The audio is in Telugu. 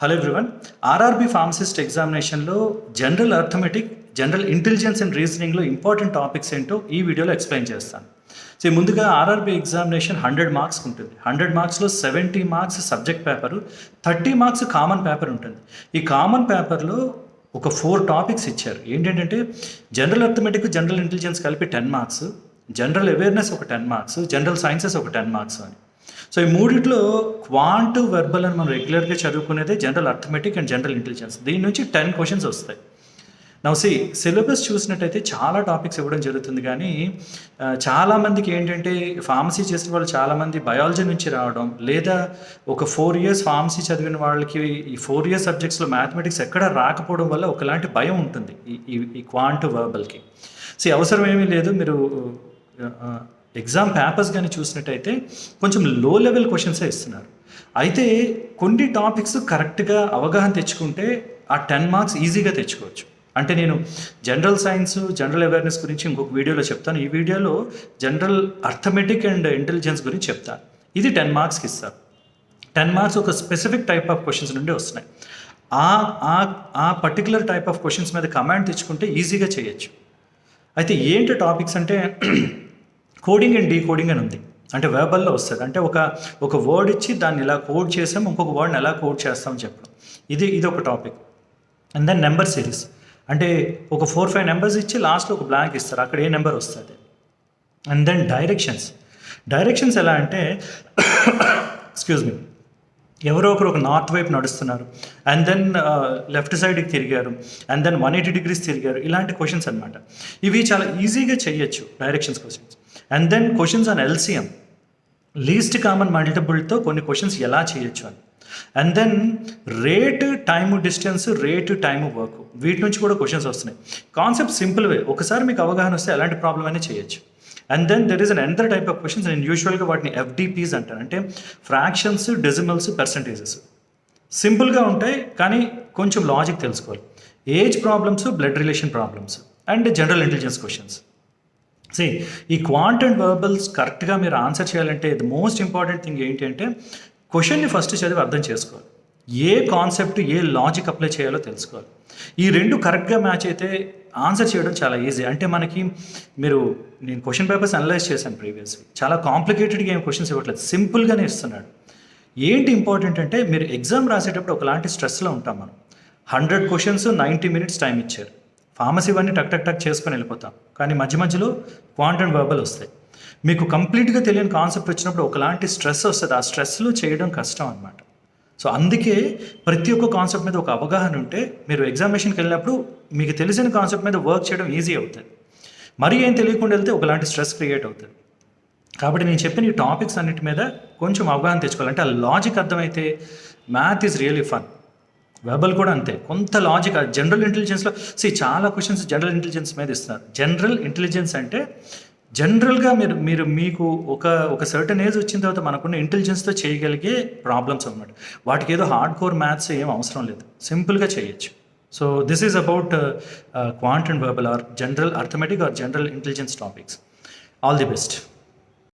హలో ఎవ్రీవన్ ఆర్ఆర్బి ఫార్మసిస్ట్ ఎగ్జామినేషన్లో general arithmetic general intelligence and రీజనింగ్లో important topics ఏంటో ఈ వీడియోలో ఎక్స్ప్లెయిన్ చేస్తాను. సో ముందుగా ఆర్ఆర్బి ఎగ్జామినేషన్ హండ్రెడ్ మార్క్స్ ఉంటుంది. Hundred మార్క్స్లో seventy marks subject paper thirty marks common paper ఉంటుంది. ఈ కామన్ పేపర్లో ఒక ఫోర్ టాపిక్స్ ఇచ్చారు. ఏంటంటే జనరల్ అర్థమెటిక్ జనరల్ ఇంటెలిజెన్స్ కలిపి టెన్ మార్క్స్ జనరల్ అవేర్నెస్ ఒక టెన్ మార్క్స్ జనరల్ సైన్సెస్ ఒక టెన్ మార్క్స్ అని. సో ఈ మూడిట్లో క్వాంట్ వెర్బల్ అని మనం రెగ్యులర్గా చదువుకునేదే general arithmetic and general intelligence దీని నుంచి టెన్ క్వశ్చన్స్ వస్తాయి. నవ్ సి సిలబస్ చూసినట్టయితే చాలా టాపిక్స్ ఇవ్వడం జరుగుతుంది కానీ చాలామందికి ఏంటంటే ఫార్మసీ చేసిన వాళ్ళు చాలామంది బయాలజీ నుంచి రావడం లేదా ఒక ఫోర్ ఇయర్స్ ఫార్మసీ చదివిన వాళ్ళకి ఈ ఫోర్ ఇయర్స్ సబ్జెక్ట్స్లో మ్యాథమెటిక్స్ ఎక్కడ రాకపోవడం వల్ల ఒకలాంటి భయం ఉంటుంది ఈ ఈ- ఈ క్వాంట్ వర్బల్కి సో అవసరం ఏమీ లేదు మీరు ఎగ్జామ్ పేపర్స్ కానీ చూసినట్టయితే కొంచెం లో లెవెల్ క్వశ్చన్సే ఇస్తున్నారు. అయితే కొన్ని టాపిక్స్ కరెక్ట్గా అవగాహన తెచ్చుకుంటే ఆ టెన్ మార్క్స్ ఈజీగా తెచ్చుకోవచ్చు. అంటే నేను జనరల్ సైన్స్ జనరల్ అవేర్నెస్ గురించి ఇంకొక వీడియోలో చెప్తాను. ఈ వీడియోలో జనరల్ అర్థమెటిక్ అండ్ ఇంటెలిజెన్స్ గురించి చెప్తాను. ఇది టెన్ మార్క్స్కి ఇస్తారు. టెన్ మార్క్స్ ఒక స్పెసిఫిక్ టైప్ ఆఫ్ క్వశ్చన్స్ నుండి వస్తున్నాయి. ఆ ఆ ఆ పర్టికులర్ టైప్ ఆఫ్ క్వశ్చన్స్ మీద కమాండ్ తెచ్చుకుంటే ఈజీగా చేయొచ్చు. అయితే ఏంటి టాపిక్స్ అంటే కోడింగ్ అండ్ డీకోడింగ్ అని ఉంది. అంటే వేబల్లో వస్తుంది. అంటే ఒక ఒక వర్డ్ ఇచ్చి దాన్ని ఇలా కోడ్ చేసాం ఇంకొక వర్డ్ని ఎలా కోడ్ చేస్తామని చెప్పడం. ఇది ఇది ఒక topic and then number series అంటే ఒక ఫోర్ ఫైవ్ నెంబర్స్ ఇచ్చి లాస్ట్లో ఒక బ్లాంక్ ఇస్తారు. అక్కడ ఏ నెంబర్ వస్తుంది? అండ్ దెన్ డైరెక్షన్స్ డైరెక్షన్స్ ఎలా అంటే ఎక్స్క్యూజ్ మీ ఎవరో ఒకరు ఒక నార్త్ వైపు నడుస్తున్నారు. అండ్ దెన్ లెఫ్ట్ సైడ్కి తిరిగారు. And then one eighty degrees తిరిగారు. ఇలాంటి క్వశ్చన్స్ అనమాట ఇవి చాలా ఈజీగా చేయొచ్చు directions questions and then questions on LCM least common మల్టిపుల్తో కొన్ని క్వశ్చన్స్ ఎలా చేయొచ్చు అని. And then rate time distance rate time work వీటి నుంచి కూడా క్వశ్చన్స్ వస్తున్నాయి. Concept simple way. ఒకసారి మీకు అవగాహన వస్తే ఎలాంటి ప్రాబ్లం అయినా చేయొచ్చు. And then there is another type of questions నేను యూజువల్గా వాటిని ఎఫ్డిపీస్ అంటాను అంటే ఫ్రాక్షన్స్ డెసిమల్స్ పర్సంటేజెస్ సింపుల్గా ఉంటాయి కానీ కొంచెం లాజిక్ తెలుసుకోవాలి. Age problems blood relation problems and general intelligence questions సే ఈ క్వాంట్ అండ్ వర్బల్స్ కరెక్ట్గా మీరు ఆన్సర్ చేయాలంటే ద మోస్ట్ ఇంపార్టెంట్ థింగ్ ఏంటి అంటే క్వశ్చన్ని ఫస్ట్ చదివి అర్థం చేసుకోవాలి. ఏ కాన్సెప్ట్ ఏ లాజిక్ అప్లై చేయాలో తెలుసుకోవాలి. ఈ రెండు కరెక్ట్గా మ్యాచ్ అయితే ఆన్సర్ చేయడం చాలా ఈజీ అంటే మనకి మీరు నేను క్వశ్చన్ పేపర్స్ అనలైజ్ చేశాను ప్రీవియస్లీ చాలా కాంప్లికేటెడ్గా ఏం క్వశ్చన్స్ ఇవ్వట్లేదు. సింపుల్గానే ఇస్తున్నాడు. ఏంటి ఇంపార్టెంట్ అంటే మీరు ఎగ్జామ్ రాసేటప్పుడు ఒకలాంటి స్ట్రెస్లో ఉంటాం మనం. Hundred questions ninety minutes time ఇచ్చారు. ఫార్మసీ ఇవన్నీ టక్ టక్ టక్ చేసుకొని వెళ్ళిపోతాం. కానీ మధ్య మధ్యలో క్వాంట్ అండ్ వర్బల్ వస్తాయి. మీకు కంప్లీట్గా తెలియని కాన్సెప్ట్ వచ్చినప్పుడు ఒకలాంటి స్ట్రెస్ వస్తుంది. ఆ స్ట్రెస్లో చేయడం కష్టం అనమాట సో అందుకే ప్రతి ఒక్క కాన్సెప్ట్ మీద ఒక అవగాహన ఉంటే మీరు ఎగ్జామినేషన్కి వెళ్ళినప్పుడు మీకు తెలిసిన కాన్సెప్ట్ మీద వర్క్ చేయడం ఈజీ అవుతుంది. మరీ ఏం తెలియకుండా వెళ్తే ఒకలాంటి స్ట్రెస్ క్రియేట్ అవుతుంది. కాబట్టి నేను చెప్పిన ఈ టాపిక్స్ అన్నిటి మీద కొంచెం అవగాహన తెచ్చుకోవాలి. అంటే ఆ లాజిక్ అర్థమైతే math is really fun. Verbal కూడా అంతే. కొంత లాజిక్ జనరల్ ఇంటెలిజెన్స్లో సి చాలా క్వశ్చన్స్ జనరల్ ఇంటెలిజెన్స్ మీద ఇస్తున్నారు. జనరల్ ఇంటెలిజెన్స్ అంటే జనరల్గా మీరు మీరు మీకు ఒక ఒక సర్టన్ ఏజ్ వచ్చిన తర్వాత మనకున్న ఇంటెలిజెన్స్తో చేయగలిగే ప్రాబ్లమ్స్ అన్నమాట. వాటికి ఏదో హార్డ్ కోర్ మ్యాథ్స్ ఏం అవసరం లేదు. సింపుల్గా చేయొచ్చు. So this is about quant and verbal or general arithmetic or general intelligence topics all the best